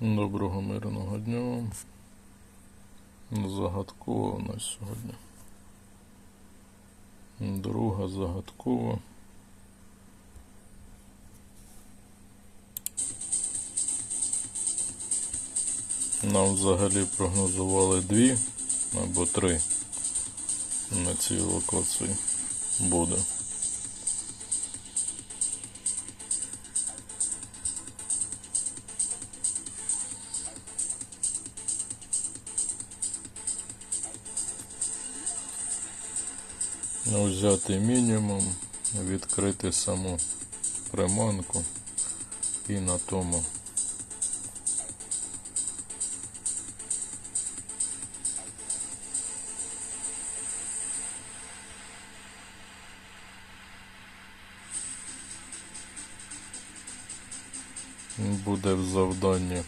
Доброго мирного дня. Загадкова у нас сьогодні. Друга загадкова. Нам взагалі прогнозували дві або три на цій локації буде. Взяти мінімум, відкрити саму приманку і на тому буде в завданні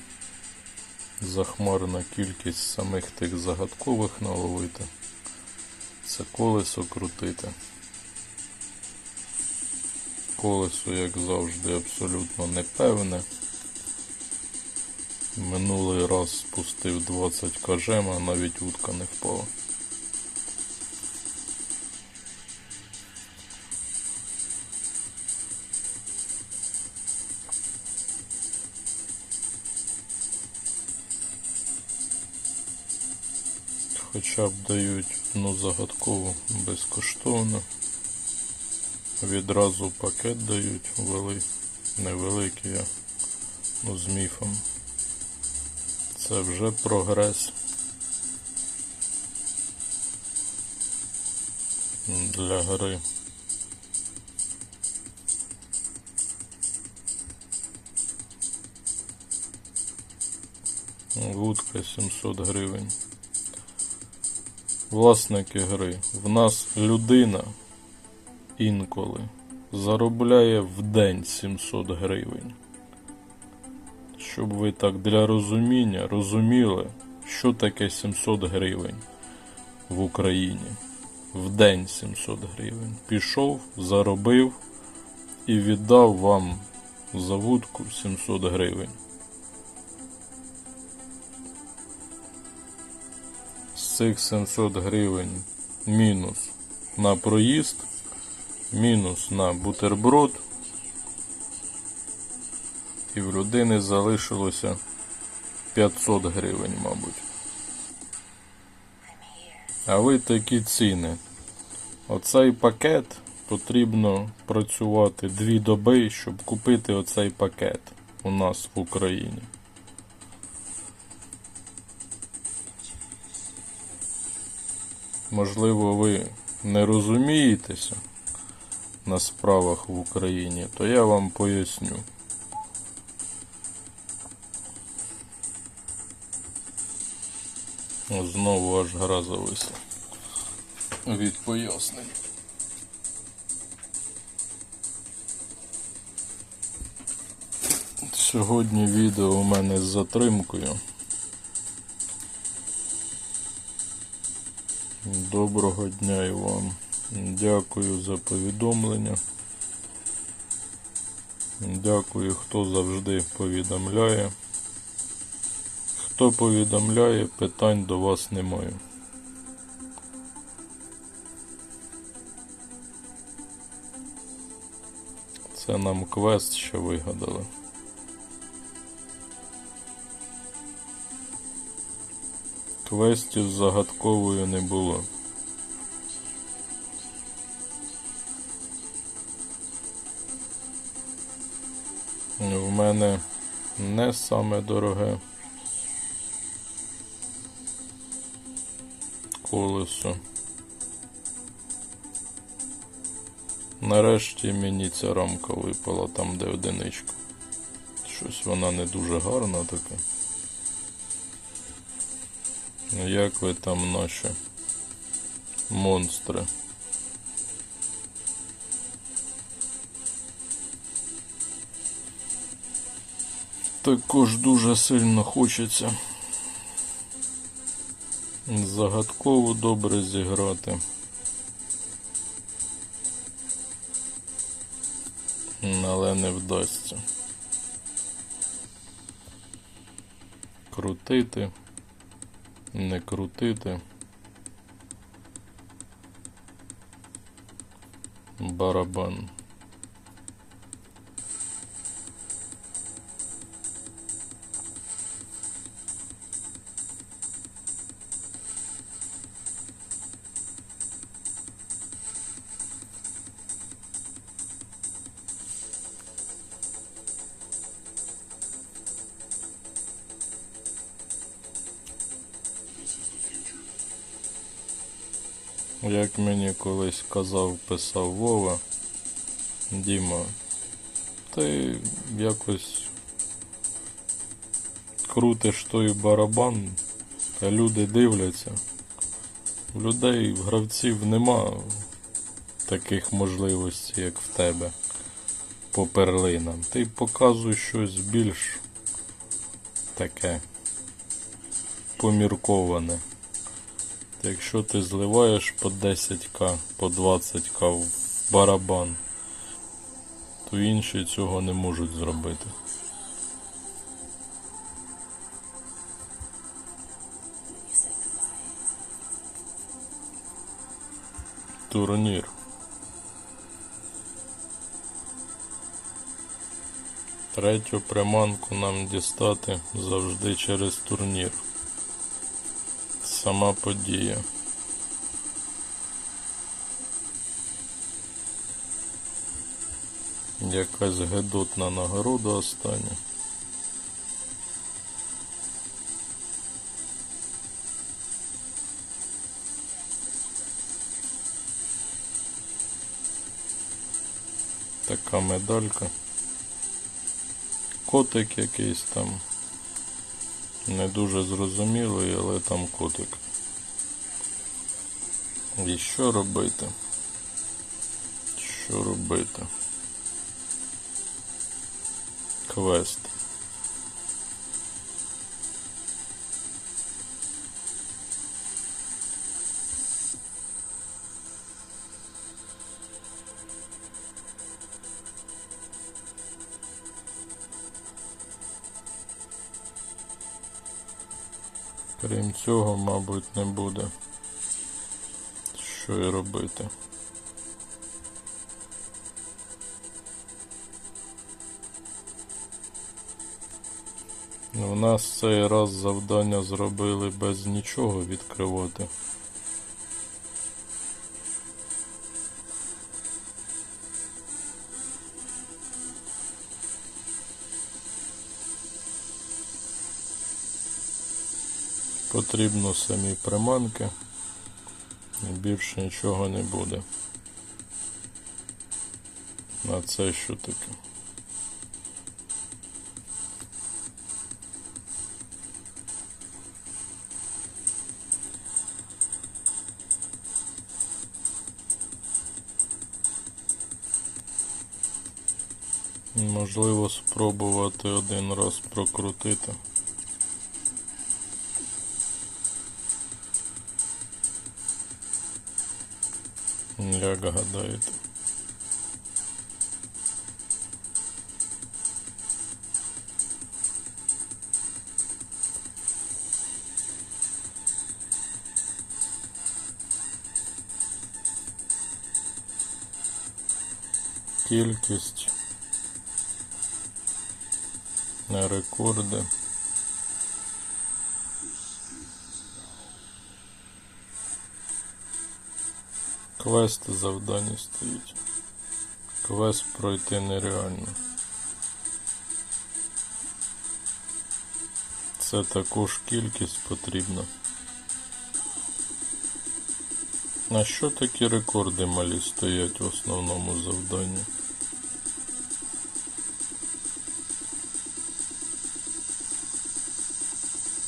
захмарна кількість самих тих загадкових наловити. Це колесо крутити. Колесо, як завжди, абсолютно непевне. Минулий раз спустив 20 кажем, а навіть утка не впала. Б дають одну загадкову безкоштовно. Відразу пакет дають вели... невеликий, а ну, з міфом. Це вже прогрес. Для гри. Вудка 700 гривень. Власники гри. В нас людина інколи заробляє в день 700 гривень. Щоб ви так для розуміння розуміли, що таке 700 гривень в Україні. В день 700 гривень. Пішов, заробив і віддав вам за вудку 700 гривень. Цих 700 гривень мінус на проїзд, мінус на бутерброд. І в людини залишилося 500 гривень, мабуть. А ви такі ціни. Оцей пакет потрібно працювати дві доби, щоб купити оцей пакет у нас в Україні. Можливо, ви не розумієтеся на справах в Україні, то я вам поясню. Знову аж гра зависла. Від пояснень. Сьогодні відео у мене з затримкою. Доброго дня і вам. Дякую за повідомлення. Дякую, хто завжди повідомляє. Хто повідомляє, питань до вас немає. Це нам квест ще вигадали. Квестів з загадковою не було. В мене не саме дороге колесо. Нарешті мені ця рамка випала там, де одиничка. Щось вона не дуже гарна така. Ну, Як ви там наші монстри? Також дуже сильно хочеться загадково добре зіграти. Але не вдасться. крутити, не крутити. Барабан. Як мені колись казав, писав Вова, Діма, ти якось крутиш той барабан, а люди дивляться. Людей, в гравців нема таких можливостей, як в тебе по перлинам. Ти показуй щось більш таке помірковане. Якщо ти зливаєш по 10к, по 20к в барабан, то інші цього не можуть зробити. Турнір. Третю приманку нам дістати завжди через турнір. Сама подія. Якась гедотна нагорода остання. Така медалька. Котик якийсь там. Не дуже зрозумілий, але там котик. І що робити? Що робити? Квест. Крім цього, мабуть, не буде. Що і робити. У нас цей раз завдання зробили без нічого відкривати. Потрібно самі приманки і більше нічого не буде. А це що таке? Можливо спробувати один раз прокрутити. Як гадаєте? Кількість на рекорди. Квест завдання стоїть. Квест пройти нереально. Це також кількість потрібна. На що такі рекорди малі стоять в основному завданні?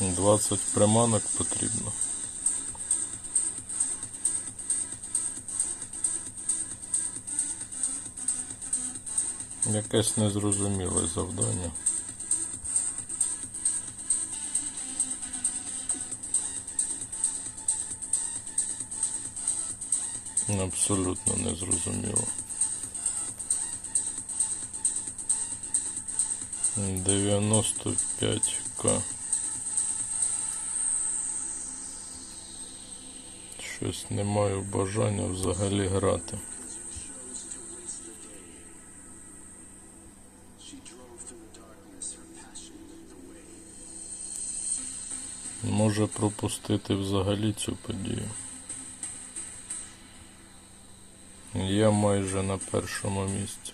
Двадцять приманок потрібно. Якесь незрозуміле завдання. Абсолютно незрозуміло. 95К. Щось не маю бажання взагалі грати. Може пропустити взагалі цю подію. Я майже на першому місці.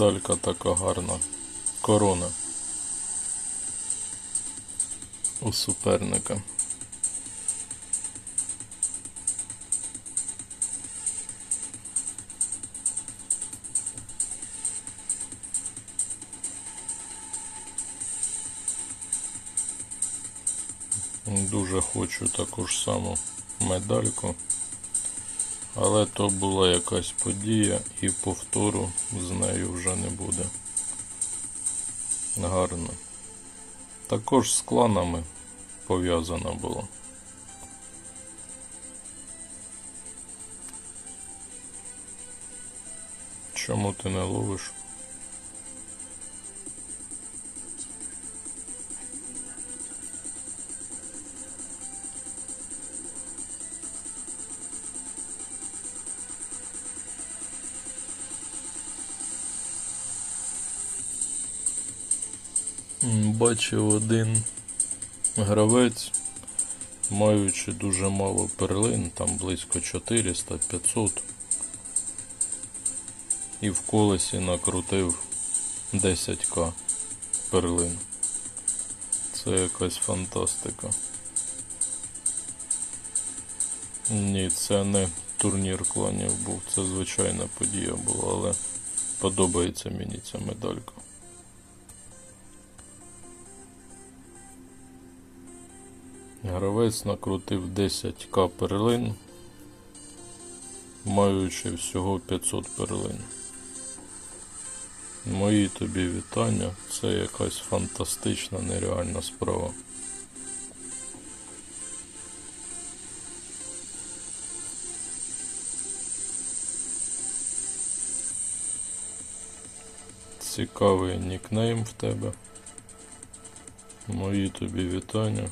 Медалька така гарна. Корона. У суперника. Дуже хочу таку ж саму медальку. Але то була якась подія і повтору з нею вже не буде. Гарно. Також з кланами пов'язана була. Чому ти не ловиш? Бачив один гравець, маючи дуже мало перлин, там близько 400-500, і в колесі накрутив 10к перлин. Це якась фантастика. Ні, це не турнір кланів був, це звичайна подія була, але подобається мені ця медалька. Гравець накрутив 10к перлин, маючи всього 500 перлин. Мої тобі вітання, це якась фантастична нереальна справа. Цікавий нікнейм в тебе. Мої тобі вітання.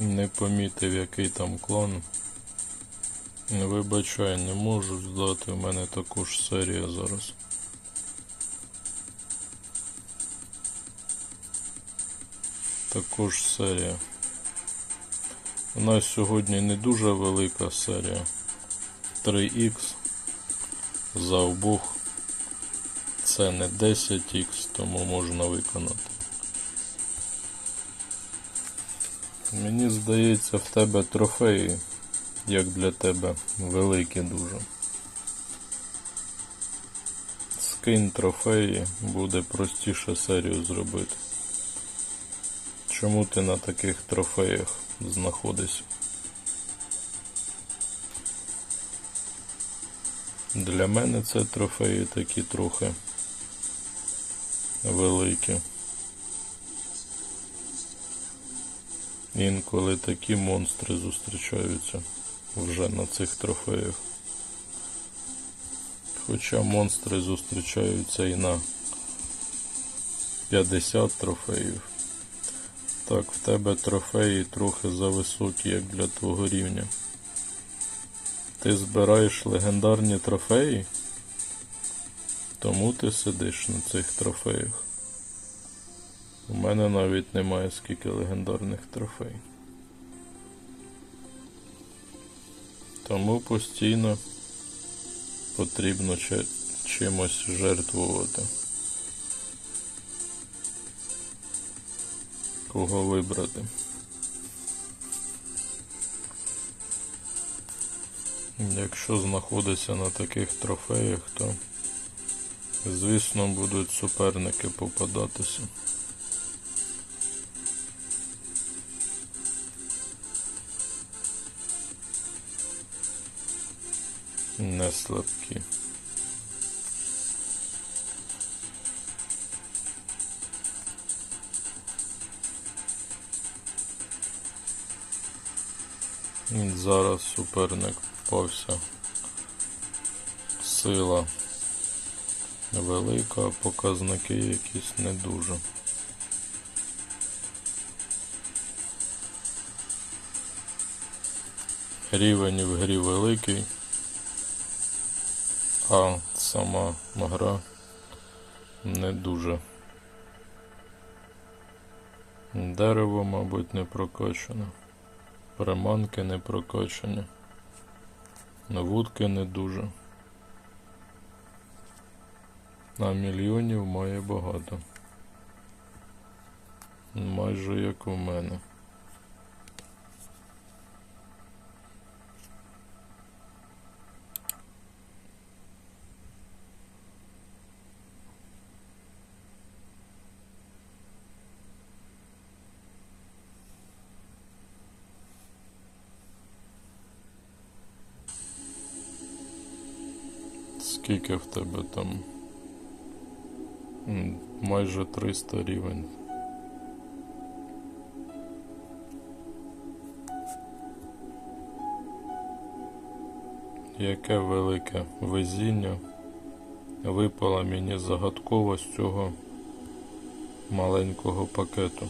Не помітив, який там клан. Вибачай, не можу здати, у мене також серія зараз. Також серія. У нас сьогодні не дуже велика серія. 3х за обох. Це не 10х, тому можна виконати. Мені здається, в тебе трофеї, як для тебе, великі дуже. Скинь трофеї, буде простіше серію зробити. Чому ти на таких трофеях знаходишся? Для мене це трофеї такі трохи великі. Інколи такі монстри зустрічаються вже на цих трофеях. Хоча монстри зустрічаються і на 50 трофеїв. Так, в тебе трофеї трохи зависокі, як для твого рівня. Ти збираєш легендарні трофеї? Тому ти сидиш на цих трофеях. У мене навіть немає скільки легендарних трофей. Тому постійно потрібно чи- чимось жертвувати. Кого вибрати? Якщо знаходиться на таких трофеях, то Звісно, будуть суперники попадатися. Не слабкі. Зараз суперник впався. Сила велика, а показники якісь не дуже. Рівень в грі великий, а сама гра не дуже. Дерево, мабуть, не прокачане. Приманки не прокачані. Вудки не дуже. А мільйонів має багато. Майже як у мене. Скільки в тебе там? Майже 300 рівень. Яке велике везіння випало мені загадково з цього маленького пакету.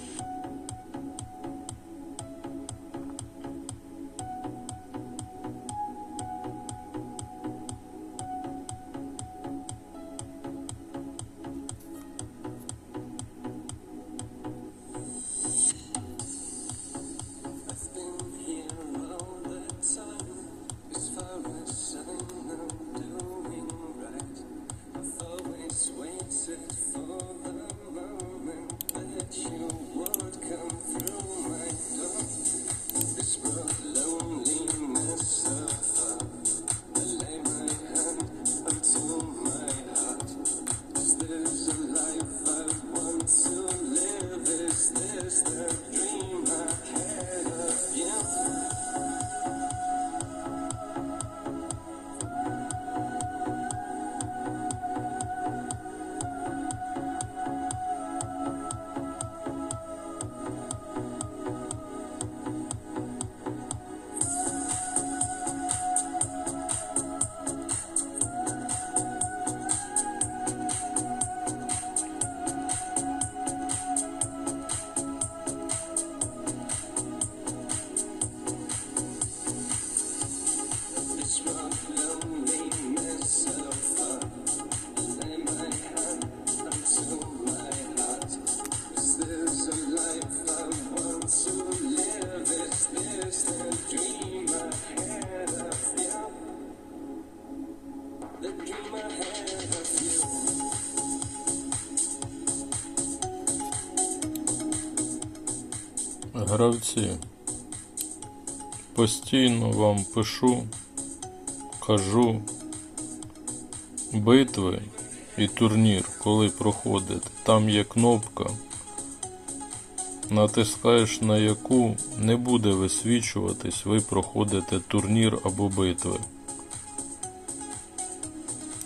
Гравці, постійно вам пишу, кажу, битви і турнір, коли проходите, там є кнопка, натискаєш на яку не буде висвічуватись, ви проходите турнір або битви.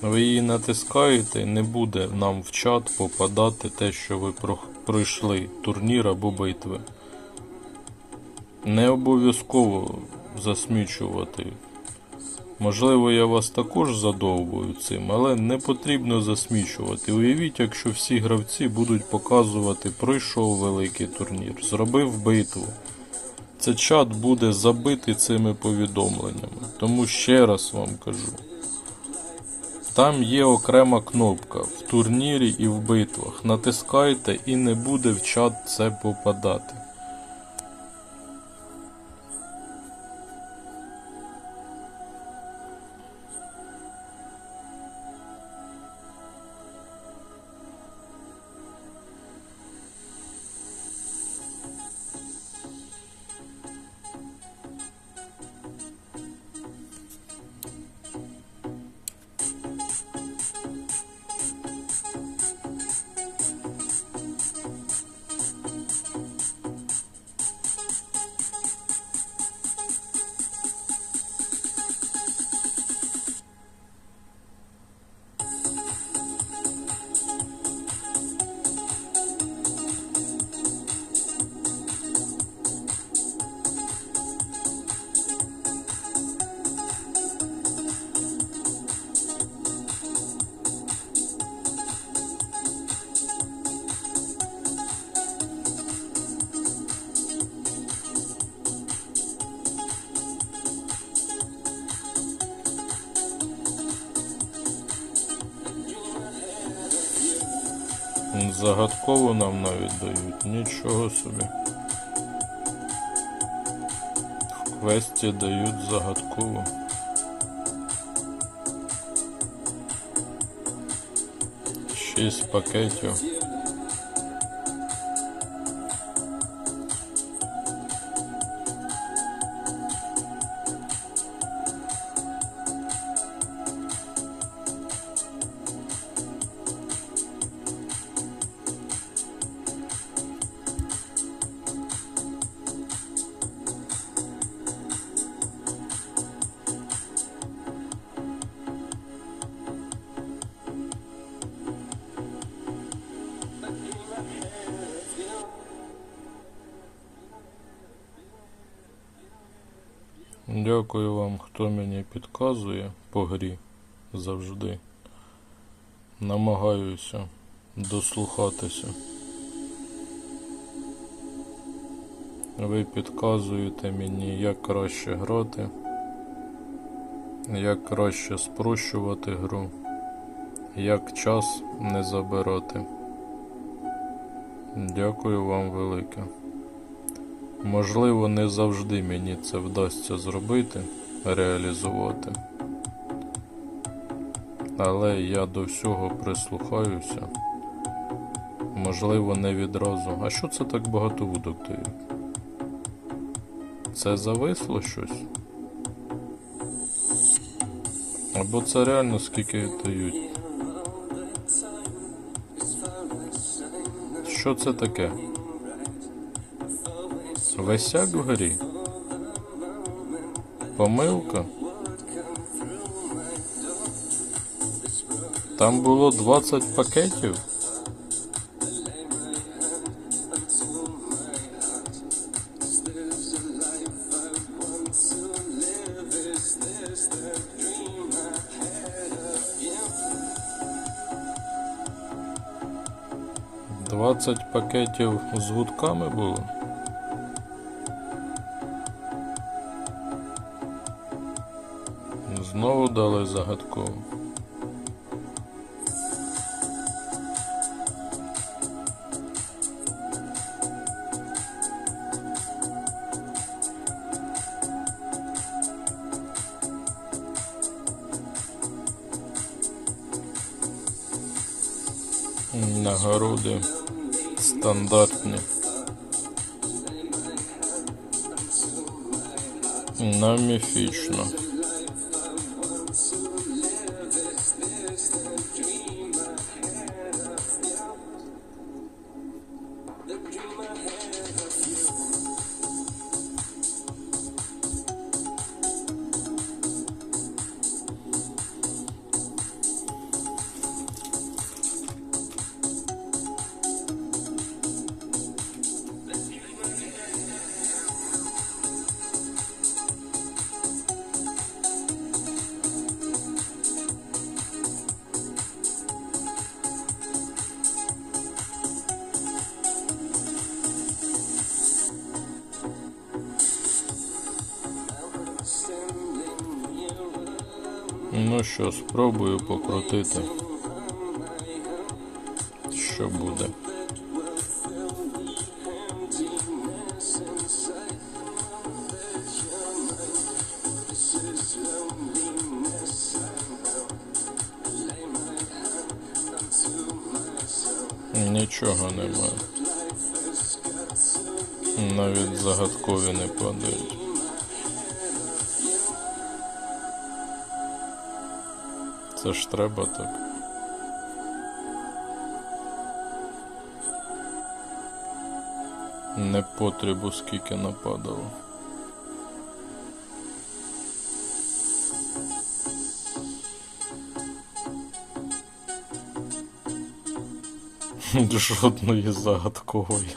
Ви її натискаєте не буде нам в чат попадати те, що ви пройшли турнір або битви. Не обов'язково засмічувати. Можливо, я вас також задовбую цим, але не потрібно засмічувати. Уявіть, якщо всі гравці будуть показувати, пройшов великий турнір, зробив битву. Це чат буде забитий цими повідомленнями. Тому ще раз вам кажу. Там є окрема кнопка в турнірі і в битвах. Натискайте і не буде в чат це попадати. Загадково нам навіть дають. Нічого собі. В квесті дають загадкову. Шість пакетів. Дякую вам, хто мені підказує по грі завжди. Намагаюся дослухатися. Ви підказуєте мені, як краще грати, як краще спрощувати гру, як час не забирати. Дякую вам велике. Можливо, не завжди мені це вдасться зробити, реалізувати. Але я до всього прислухаюся. Можливо, не відразу. А що це так багато вудок дають? Це зависло щось? Або це реально скільки дають? Що це таке? Висяк в грі? Помилка? Там було 20 пакетів? Двадцять пакетів з гудками було? Дали загадково. Нагороди стандартні. На міфічно. Ну що, спробую покрутити. Що буде? Треба так. Не потребу скільки нападало. Жодної загадкової.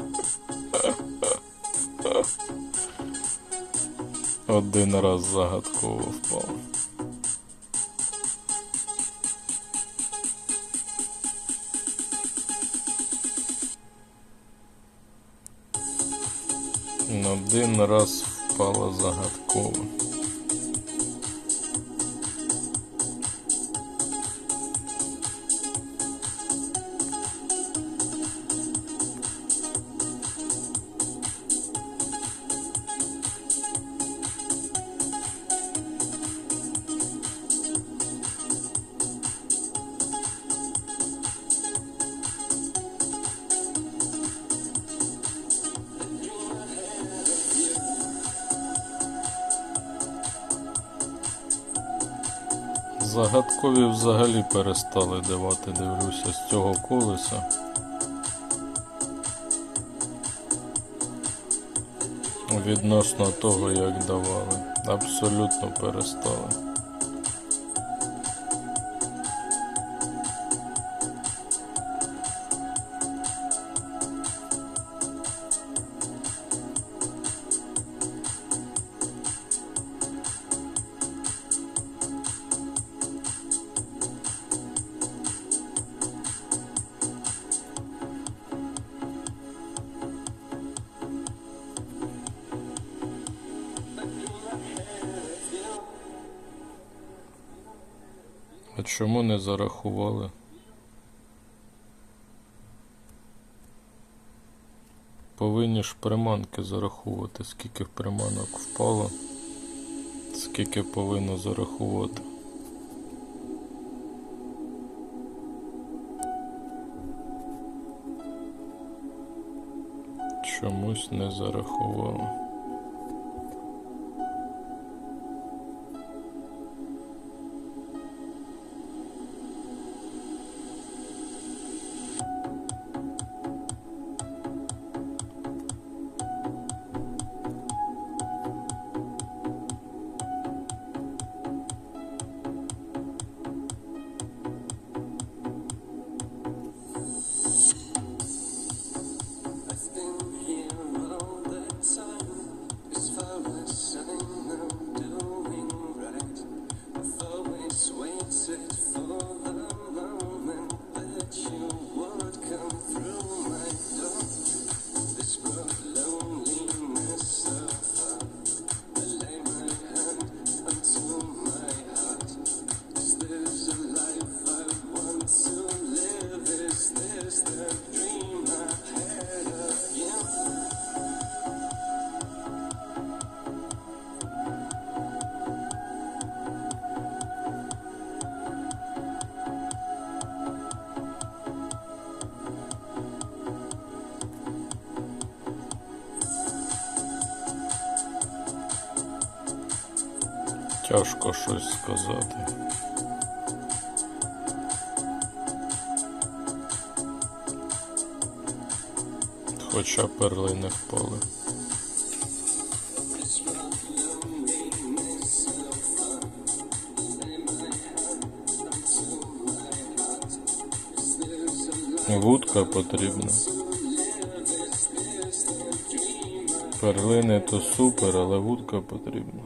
Один раз загадково впав. Раз Загадкові взагалі перестали давати, дивлюся, з цього колеса. Відносно того, як давали. Абсолютно перестали. порахували. Повинні ж приманки зараховувати, скільки приманок впало, скільки повинно зарахувати. Чомусь не зарахували. Тяжко щось сказати. Хоча перли не впали. Вудка потрібна. Перлини то супер, але вудка потрібна.